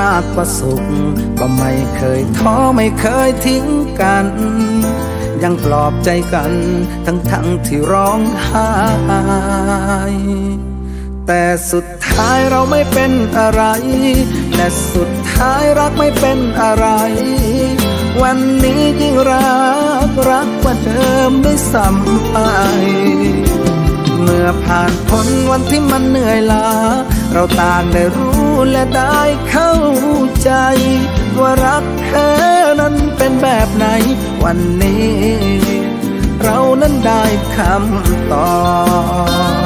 มากกว่าสุข ก็ไม่เคยท้อไม่เคยทิ้งกัน ยังปลอบใจกัน ทั้งทั้งที่ร้องไห้แต่สุดท้ายเราไม่เป็นอะไร และสุดท้ายรักไม่เป็นอะไร วันนี้ยิ่งรักรักกว่าเดิมด้วยซ้ำไป เมื่อผ่านพ้นวันที่มันเหนื่อยล้า เราต่างได้รู้และได้เข้าใจ ว่ารักแท้นั้นเป็นแบบไหนวันนี้ เรานั้นได้คำตอบ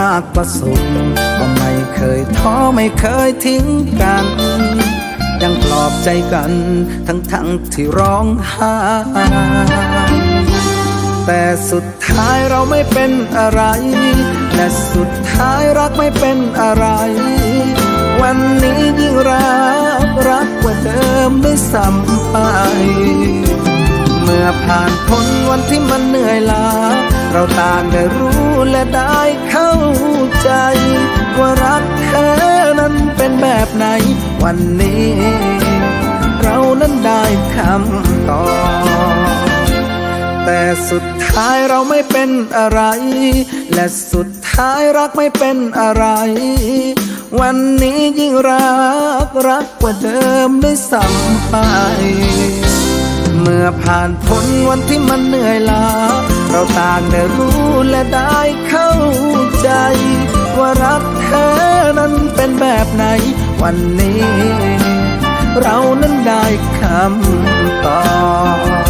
มากกว่าสุขก็ไม่เคยท้อไม่เคยทิ้งกัน ยังปลอบใจกัน ทั้งทั้งๆที่ร้องไห้แต่สุดท้ายเราไม่เป็นอะไร และสุดท้ายรักไม่เป็นอะไร วันนี้ยิ่งรักรักกว่าเดิมด้วยซ้ำไป เมื่อผ่านพ้นวันที่มันเหนื่อยล้า เราต่างได้รู้และได้เข้าใจ ว่ารักแท้นั้นเป็นแบบไหน วันนี้ เรานั้นได้คำตอบแต่สุดท้ายเราไม่เป็นอะไร และสุดท้ายรักไม่เป็นอะไร วันนี้ยิ่งรักรักกว่าเดิมด้วยซ้ำไป เมื่อผ่านพ้นวันที่มันเหนื่อยล้า เราต่างได้รู้และได้เข้าใจ ว่ารักแท้นั้นเป็นแบบไหนวันนี้ เรานั้นได้คำตอบ